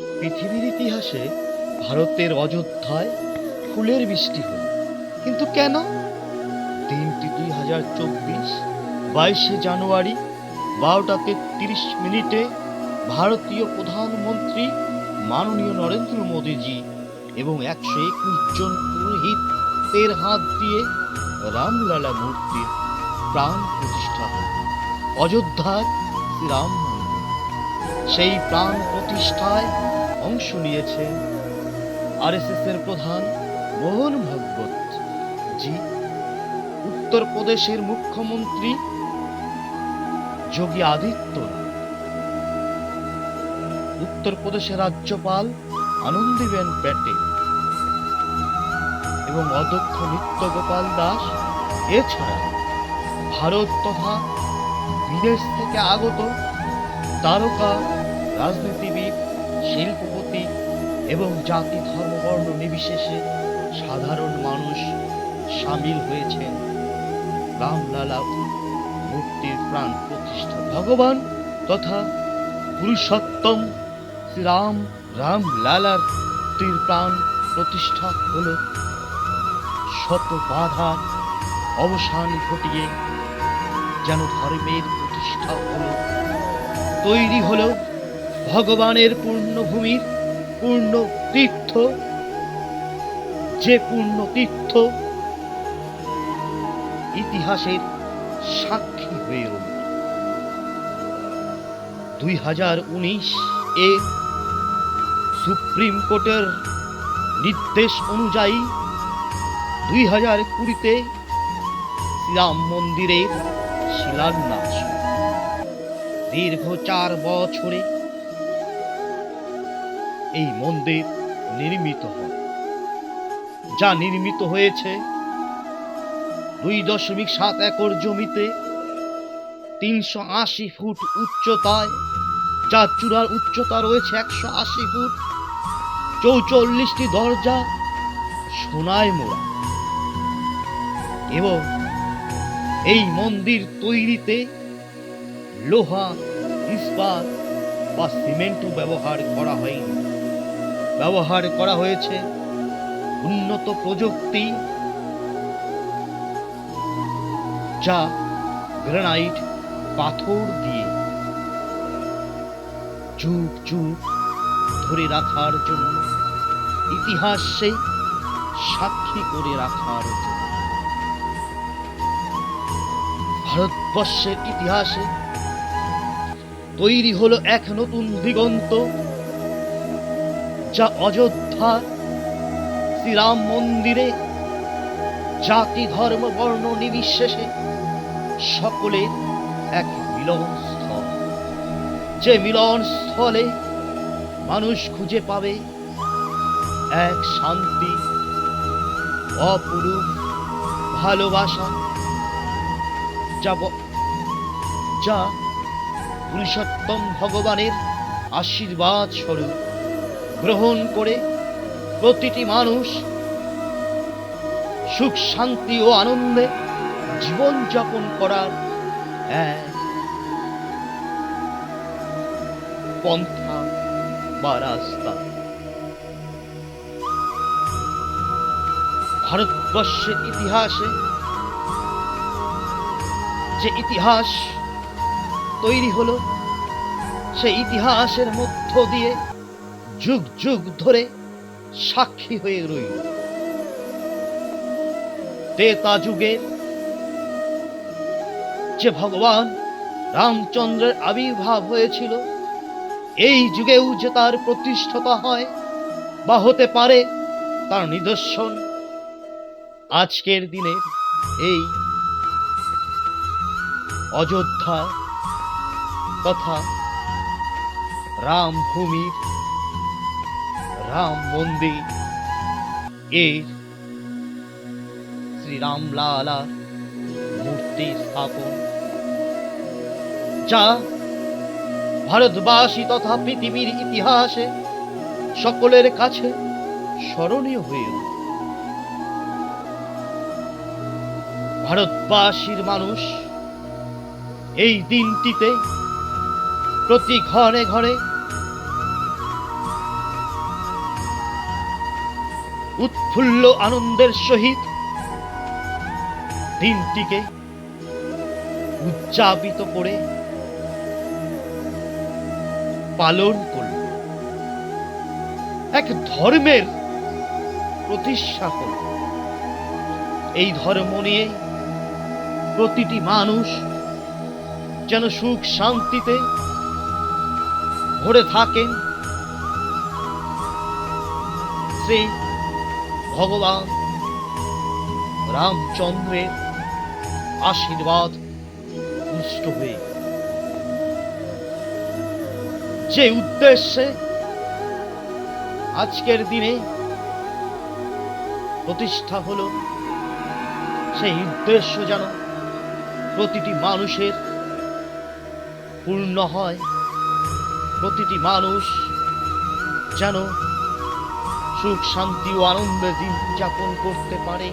পৃথিবীর ইতিহাসে ভারতের অযোধ্যায় ফুলের বৃষ্টি হল। কিন্তু কেন? দিনটি দুই হাজার চব্বিশ, বাইশে জানুয়ারি, বারোটা তেত্রিশ মিনিটে ভারতীয় প্রধানমন্ত্রী মাননীয় নরেন্দ্র মোদীজি এবং একশো একুশ জন পুরোহিতের হাত দিয়ে রামলালা মূর্তির প্রাণ প্রতিষ্ঠা হল। অযোধ্যার শ্রীরাম সেই প্রাণ প্রতিষ্ঠায় অংশ নিয়েছেন আরএসএস এর প্রধান মোহন ভাগবত জি। উত্তরপ্রদেশের মুখ্যমন্ত্রী যোগী আদিত্যনাথ। উত্তরপ্রদেশের রাজ্যপাল আনন্দীবেন প্যাটেল। এবং অধ্যক্ষ নিত্যগোপাল দাস। এছাড়া ভারত তথা বিদেশ থেকে আগত তারকা, রাজনীতিবিদ শিল্পপতি এবং জাতি, ধর্ম, বর্ণ নির্বিশেষে সাধারণ মানুষ সামিল হয়েছেন। রামলালা মূর্তির প্রাণ প্রতিষ্ঠা। ভগবান তথা পুরুষোত্তম শ্রীরাম রাম লালার মূর্তির প্রাণ প্রতিষ্ঠা হল। শত বাধা অবসান ঘটিয়ে যেন ধর্মের প্রতিষ্ঠা হলো। তৈরি হলো ভগবানের পূর্ণভূমির পূর্ণ তীর্থ, যে পূর্ণ তীর্থ ইতিহাসের সাক্ষী হয়ে রইল। দুই হাজার উনিশ এ সুপ্রিম কোর্টের নির্দেশ অনুযায়ী দুই হাজার কুড়িতে শ্রীরাম মন্দিরের শিলান্যাস। দীর্ঘ চার বছরে এই মন্দির নির্মিত হয়। যা নির্মিত হয়েছে দুই দশমিক সাত একর জমিতে, তিনশো আশি ফুট উচ্চতায় যা চূড়ার উচ্চতা রয়েছে একশো আশি ফুট, চৌচল্লিশটি দরজা সোনায় মোড়া এবং এই মন্দির তৈরিতে লোহা, ইস্পাত বা সিমেন্টও ব্যবহার করা হয়নি। ব্যবহার করা হয়েছে। উন্নত প্রযুক্তি যা গ্রানাইট পাথর দিয়ে যুগ যুগ ধরে রাখার জন্য, ইতিহাসে সাক্ষী করে রাখার জন্য। ভারতবর্ষের ইতিহাসে তৈরি হলো এক নতুন দিগন্ত। যা অযোধ্যা, শ্রীরাম মন্দিরে, জাতি, ধর্ম, বর্ণ, নির্বিশেষে সকলের এক মিলন স্থল যে মিলন স্থলে মানুষ খুঁজে পাবে এক শান্তি, অপরূপ ভালোবাসা, যা যা পুরুষোত্তম ভগবানের আশীর্বাদ স্বরূপ গ্রহণ করে প্রতিটি মানুষ সুখ, শান্তি ও আনন্দে জীবন যাপন করার এক পন্থা বা রাস্তা। ভারতবর্ষের ইতিহাসে যে ইতিহাস তৈরি হলো, সেই ইতিহাসের মধ্য দিয়ে যুগ যুগ ধরে সাক্ষী হয়ে রইল। তেতা যুগের যে ভগবান রামচন্দ্রের আবির্ভাব হয়েছিল, এই যুগেও যে তার প্রতিষ্ঠাতা হয় বা হতে পারে তার নিদর্শন, আজকের দিনের এই অযোধ্যা তথা রামভূমির রাম মন্দির এর শ্রীরামলালা মূর্তি স্থাপন, যা ভারতবাসী তথা পৃথিবীর ইতিহাসে সকলের কাছে স্মরণীয় হয়ে। ভারতবাসীর মানুষ এই দিনটিতে প্রতি ঘরে ঘরে উৎফুল্ল আনন্দের সহিত দিনটিকে উদযাপিত করে পালন করল। এক ধর্মের প্রতিষ্ঠা হল এই ধর্ম নিয়ে প্রতিটি মানুষ যেন সুখ শান্তিতে ভরে থাকেন। শ্রী ভগবান রামচন্দ্রের আশীর্বাদ পুষ্ট হয়ে যে উদ্দেশ্যে আজকের দিনে প্রতিষ্ঠা হলো, সেই উদ্দেশ্য যেন প্রতিটি মানুষের পূর্ণ হয়, প্রতিটি মানুষ যেন সুখ শান্তি ও আনন্দে দিন যাপন করতে পারে।